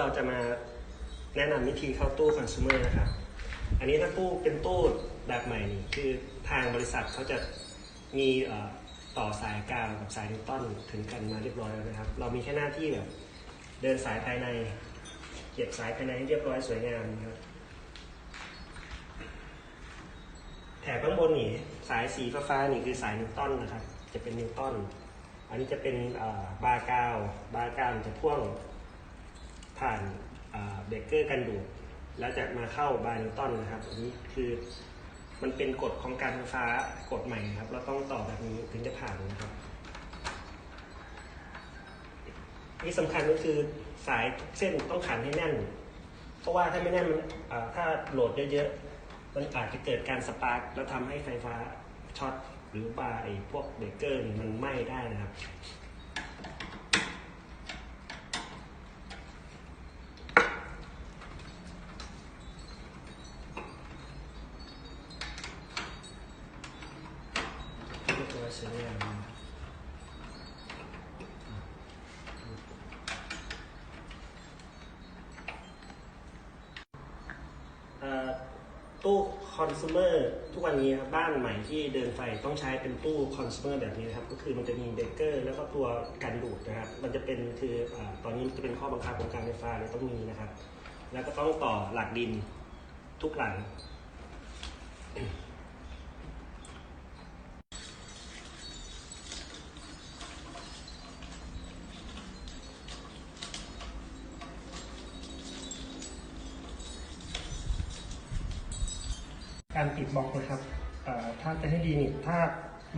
เราจะมาแนะนำวิธีเข้าตู้คอน sumer นะครับ อันนี้ถ้าตู้เป็นตู้แบบใหม่นี่คือทางบริษัทเขาจะมีต่อสายกาวกับสายนิวตันถึงกันมาเรียบร้อยแล้วนะครับ เรามีแค่หน้าที่แบบเดินสายภายใน เก็บสายภายในให้เรียบร้อยสวยงามนะครับ แถบข้างบนนี่สายสีฟ้าๆนี่คือสายนิวตันนะครับ จะเป็นนิวตัน อันนี้จะเป็นบาร์กาว บาร์กาวจะพ่วง ผ่านเบรกเกอร์กันดูดแล้วจะมาเข้าบาร์นิวตันนะครับอันนี้คือมันเป็นกฎของการไฟฟ้ากฎใหม่นะครับ เราต้องต่อแบบนี้ถึงจะผ่านนะครับที่สำคัญก็คือสายทุกเส้นต้องขันให้แน่น เพราะว่าถ้าไม่แน่นมันถ้าโหลดเยอะๆ มันอาจจะเกิดการสปาร์กแล้วทำให้ไฟฟ้าช็อตหรือบาไอ้พวกเบรกเกอร์มันไหม้ได้นะครับ เรียอยสวยงามนะครับเอ่อตู้คอน sumer ทุกวันนี้ครับบ้านใหม่ที่เดินไฟต้องใช้เป็นตู้คอน sumer แบบนี้นะครับ ก็คือมันจะมีเบรกเกอร์ แล้วก็ตัวกันดูดนะครับ มันจะเป็นคืออตอนนี้จะเป็นข้อบังคับของการไฟฟ้าเลยต้องมีนะครับ แล้วก็ต้องต่อหลักดินทุกหลัง การปิดบล็อกนะครับถ้าจะให้ดีนี่ถ้า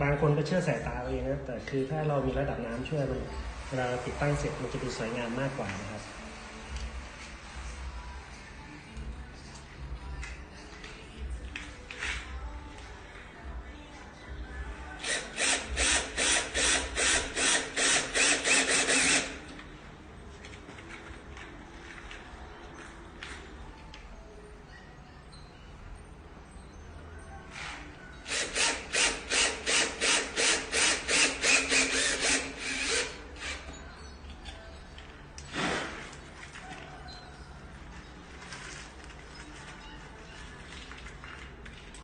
บางคนก็เชื่อสายตาเองนะแต่คือถ้าเรามีระดับน้ำช่วยมันเวลาเราติดตั้งเสร็จมันจะดูสวยงามมากกว่านะครับ